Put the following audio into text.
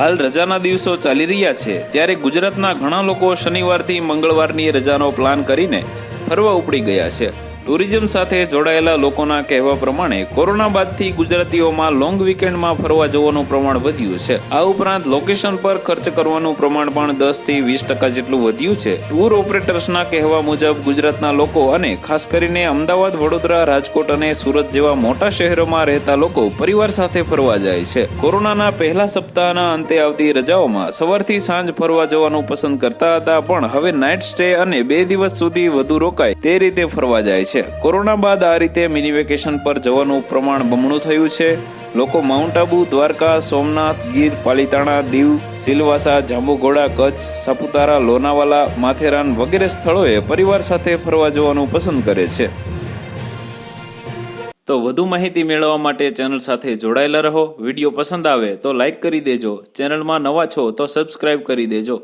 હાલ રજાના દિવસો ચાલી રહ્યા છે. ત્યારે ગુજરાતના ઘણા લોકો શનિવારથી મંગળવારની રજાનો પ્લાન કરીને ફરવા ઉપડી ગયા છે. ટુરિઝમ સાથે જોડાયેલા લોકોના કહેવા પ્રમાણે કોરોના બાદથી ગુજરાતીઓમાં લોંગ વીકેન્ડમાં ફરવા જવાનું પ્રમાણ વધ્યું છે. આ ઉપરાંત લોકેશન પર ખર્ચ કરવાનું પ્રમાણ પણ દસથી વીસ ટકા જેટલું વધ્યું છે. ટૂર ઓપરેટર્સના કહેવા મુજબ ગુજરાતના લોકો અને ખાસ કરીને અમદાવાદ, વડોદરા, રાજકોટ અને સુરત જેવા મોટા શહેરોમાં રહેતા લોકો પરિવાર સાથે ફરવા જાય છે. કોરોનાના પહેલા સપ્તાહના અંતે આવતી રજાઓમાં સવારથી સાંજ ફરવા જવાનું પસંદ કરતા હતા, પણ હવે નાઇટ સ્ટે અને બે દિવસ સુધી વધુ રોકાય તે રીતે ફરવા જાય છે. કોરોના બાદ આ રીતે મિની વેકેશન પર જવાનું પ્રમાણ બમણું થયું છે. લોકો માઉન્ટ આબુ, દ્વારકા, સોમનાથ, ગીર, પાલીતાણા, દીવ, સિલવાસા, જાંબુઘોડા, કચ્છ, સાપુતારા, લોનાવાલા, માથેરાન વગેરે સ્થળોએ પરિવાર સાથે ફરવા જવાનું પસંદ કરે છે. તો વધુ માહિતી મેળવવા માટે ચેનલ સાથે જોડાયેલા રહો. વીડિયો પસંદ આવે તો લાઈક કરી દેજો. ચેનલમાં નવા છો તો સબસ્ક્રાઇબ કરી દેજો.